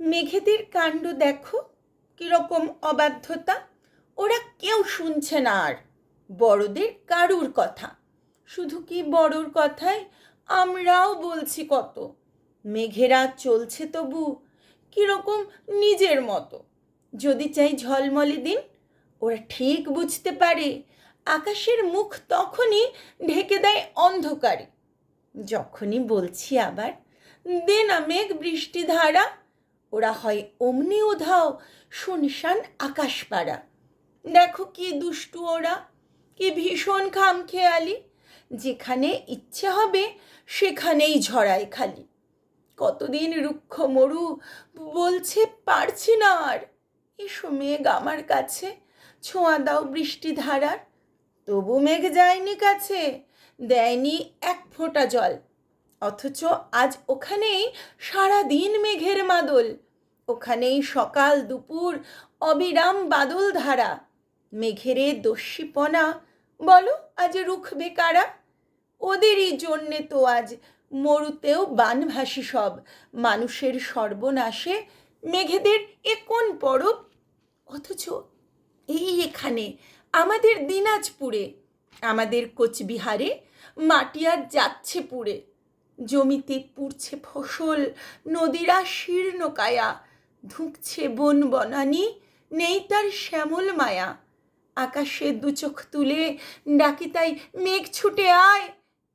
মেঘেদের কাণ্ড দেখো? কীরকম অবাধ্যতা? ওরা কেউ শুনছে না আর। বড়দের কারুর কথা? শুধু কি বড়র কথায় আমরাও বলছি কত। মেঘেরা চলছে তবু কীরকম নিজের মতো। যদি চাই ঝলমলে দিন, ওরা ঠিক বুঝতে পারে। আকাশের মুখ তখনই ঢেকে দেয় অন্ধকারে। যখনই বলছি আবার, দে না মেঘ বৃষ্টি ধারা ওরা হয় অমনি উধাও শুনশান আকাশ পাড়া দেখো কি দুষ্টু ওরা, কি ভীষণ খামখেয়ালি। যেখানে ইচ্ছে হবে সেখানেই ঝড়ায় খালি। কতদিন রুক্ষ মরু বলছে পারছি না আর। এসো মেঘ আমার কাছে, ছোঁয়া দাও বৃষ্টি ধারার। তবু মেঘ যায়নি কাছে, দেয়নি এক ফোঁটা জল। অথচ আজ ওখানেই সারা দিন মেঘের মাদল। ওখানেই সকাল দুপুর অবিরাম বাদল ধারা। মেঘেরে দস্যিপনা, বলো আজ রুখবে কারা? ওদেরই জন্যে তো আজ মরুতেও বানভাসী সব। মানুষের সর্বনাশে মেঘেদের এ কোন পরব? অথচ এই এখানে, আমাদের দিনাজপুরে, আমাদের কোচবিহারে মাটি আর যাচ্ছে পুড়ে। জমিতে পুড়ছে ফসল, নদীরা শীর্ণ কায়া, ধুঁকছে বন বনানি, নেই তার শ্যামল মায়া। আকাশে দু চোখ তুলে ডাকি তাই, মেঘ ছুটে আয়,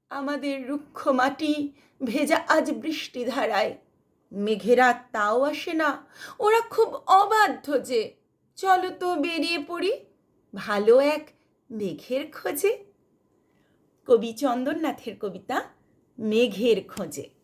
আমাদের রুক্ষ মাটি, ভেজা আজ বৃষ্টি ধারায়। মেঘেরা তাও আসে না, ওরা খুব অবাধ্য যে, চলো তো বেরিয়ে পড়ি, ভালো এক মেঘের খোঁজে। কবি চন্দননাথের কবিতা মেঘের খোঁজে।